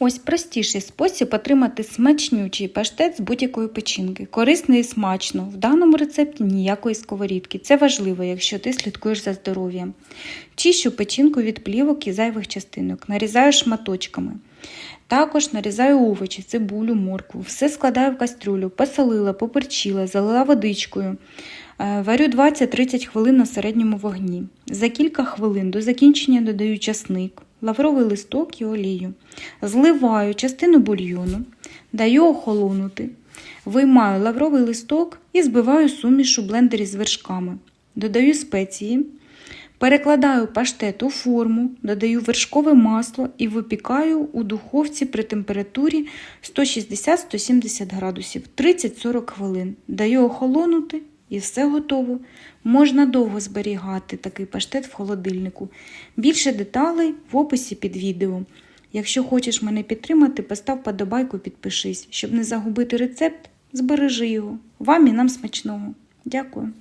Ось простіший спосіб отримати смачнючий паштет з будь-якої печінки. Корисний і смачно. В даному рецепті ніякої сковорідки. Це важливо, якщо ти слідкуєш за здоров'ям. Чищу печінку від плівок і зайвих частинок, нарізаю шматочками. Також нарізаю овочі, цибулю, моркву. Все складаю в кастрюлю, посолила, поперчила, залила водичкою. Е, Варю 20-30 хвилин на середньому вогні. За кілька хвилин до закінчення додаю часник, лавровий листок і олію. Зливаю частину бульйону, даю охолонути, виймаю лавровий листок і збиваю суміш у блендері з вершками. Додаю спеції, перекладаю паштет у форму, додаю вершкове масло і випікаю у духовці при температурі 160-170 градусів 30-40 хвилин. Даю охолонути і все готово. Можна довго зберігати такий паштет в холодильнику. Більше деталей в описі під відео. Якщо хочеш мене підтримати, постав подобайку, підпишись. Щоб не загубити рецепт, збережи його. Вам і нам смачного. Дякую.